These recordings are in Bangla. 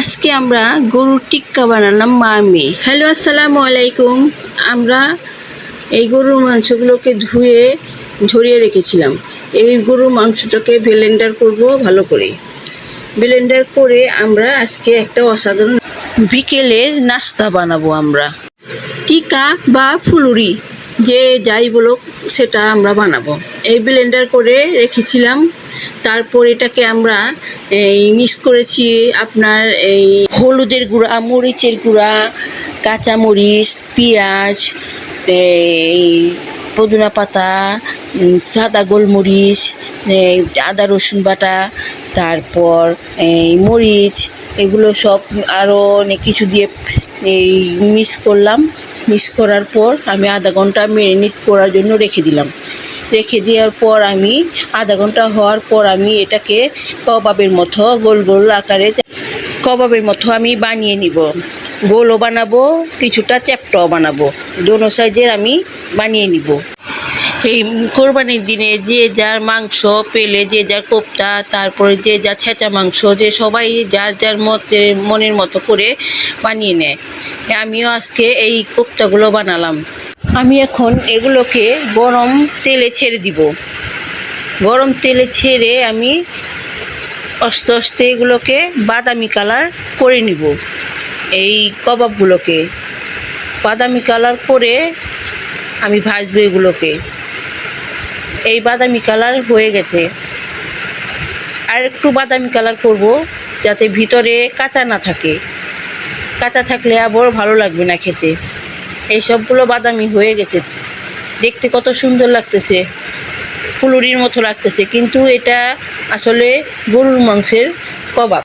আজকে আমরা গরুর টিক্কা বানালাম মা মেয়ে হ্যালো আসসালামু আলাইকুম। আমরা এই গরুর মাংসগুলোকে ধুয়ে ঝরিয়ে রেখেছিলাম। এই গরুর মাংসটাকে ব্লেন্ডার করব ভালো করে। ব্লেন্ডার করে আমরা আজকে একটা অসাধারণ বিকেলের নাস্তা বানাবো আমরা। টিকা বা ফুলুরি, যে যাই বলো সেটা আমরা বানাবো। এই ব্লেন্ডার করে রেখেছিলাম। তারপর এটাকে আমরা এই মিক্স করেছি আপনার এই হলুদের গুঁড়া, মরিচের গুঁড়া, কাঁচামরিচ, পেঁয়াজ, এই পুদিনা পাতা সাদা গোলমরিচ আদা রসুন বাটা, তারপর এই মরিচ, এগুলো সব আরও অনেক কিছু দিয়ে এই মিক্স করলাম। মিক্স করার পর আমি আধা ঘণ্টা ম্যারিনেট করার জন্য রেখে দিলাম। রেখে দেওয়ার পর আমি আধা ঘণ্টা হওয়ার পর আমি এটাকে কবাবের মতো গোল গোল আকারে কবাবের মতো আমি বানিয়ে নিব। গোলও বানাবো, কিছুটা চ্যাপ্টাও বানাবো। দোনো সাইজের আমি বানিয়ে নিব। এই কোরবানির দিনে যে যার মাংস পেলে, যে যার কোপ্তা, তারপরে যে যা ছেঁচা মাংস, যে সবাই যার যার মতে, মনের মতো করে বানিয়ে নেয়। আমিও আজকে এই কোপ্তাগুলো বানালাম। আমি এখন এগুলোকে গরম তেলে ছেড়ে দিব। গরম তেলে ছেড়ে আমি আস্তে আস্তে এগুলোকে বাদামি কালার করে নিব। এই কবাবগুলোকে। বাদামি কালার করে আমি ভাজবো এগুলোকে। এই বাদামি কালার হয়ে গেছে। আর একটু বাদামি কালার করব, যাতে ভিতরে কাঁচা না থাকে। কাঁচা থাকলে আবার ভালো লাগবে না খেতে। এই সবগুলো বাদামি হয়ে গেছে। দেখতে কত সুন্দর লাগতেছে। ফুলুরির মতো লাগতেছে, কিন্তু এটা আসলে গরুর মাংসের কবাব।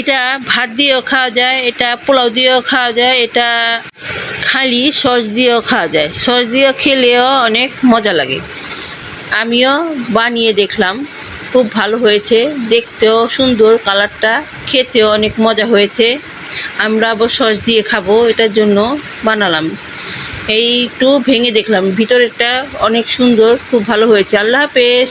এটা ভাত দিয়েও খাওয়া যায়, এটা পোলাও দিয়েও খাওয়া যায়, এটা খালি সস দিয়েও খাওয়া যায়। সস দিয়েও খেলেও অনেক মজা লাগে। আমিও বানিয়ে দেখলাম। খুব ভালো হয়েছে। দেখতেও সুন্দর, কালারটা খেতেও অনেক মজা হয়েছে। আমরা আবার সস দিয়ে খাব, এটার জন্য বানালাম। এই একটু ভেঙে দেখলাম। ভিতরেরটা অনেক সুন্দর, খুব ভালো হয়েছে। আল্লাহ হাফেজ।